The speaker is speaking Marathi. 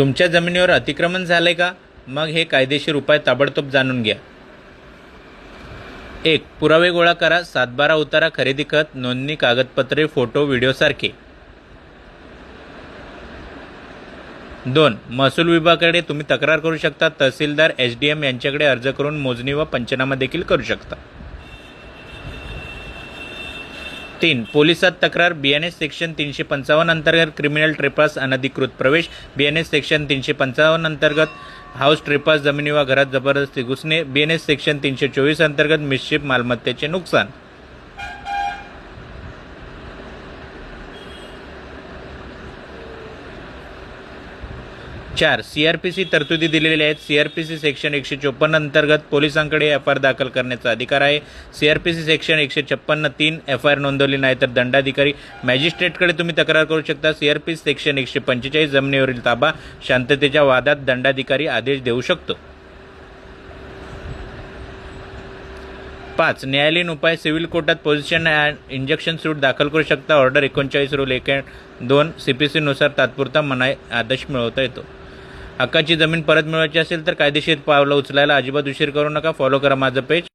तुमच्या जमिनीवर अतिक्रमण झालंय का? मग हे कायदेशीर उपाय ताबडतोब जाणून घ्या. एक पुरावे गोळा करा सातबारा उतारा खरेदी खत नोंदणी कागदपत्रे फोटो व्हिडिओसारखे दोन महसूल विभागाकडे तुम्ही तक्रार करू शकता. तहसीलदार एच डी एम यांच्याकडे अर्ज करून मोजणी व पंचनामा देखील करू शकता. तीन. पोलिसात तक्रार बी एस सेक्शन तीनशे पंचावन्न अंतर्गत क्रिमिनल ट्रेपास अनधिकृत प्रवेश. बी एन एस सेक्शन तीनशे पंचावन्न अंतर्गत हाऊस ट्रेपास जमिनीवर घरात जबरदस्ती घुसणे. बी एन एस सेक्शन तीनशे चोवीस अंतर्गत मिसशिप मालमत्तेचे नुकसान. चार सी आर पी सी तरतुदी दिलेल्या आहेत. C R P C section एकशे चोपन्न अंतर्गत पोलिसांकडे एफ आय आर दाखल करण्याचा अधिकार आहे. C R P C section एकशे छप्पन्न तीन एफ आय आर नोंदवली नाही तर दंडाधिकारी मॅजिस्ट्रेटकडे तुम्ही तक्रार करू शकता. C R P C section एकशे पंचेचाळीस जमिनीवरील ताबा शांततेच्या वादात दंडाधिकारी आदेश देऊ शकतो. पाच न्यायालयीन उपाय सिव्हिल कोर्टात पोझिशन अँड इंजेक्शन सूट दाखल करू शकता. ऑर्डर एकोणचाळीस रोल एक दोन सी पी सीनुसार तात्पुरता मनाई आदेश मिळवता येतो. हक्काची जमीन परत मिळवायची असेल तर कायदेशीर पावलं उचलायला अजिबात उशीर करू नका. फॉलो करा माझं पेज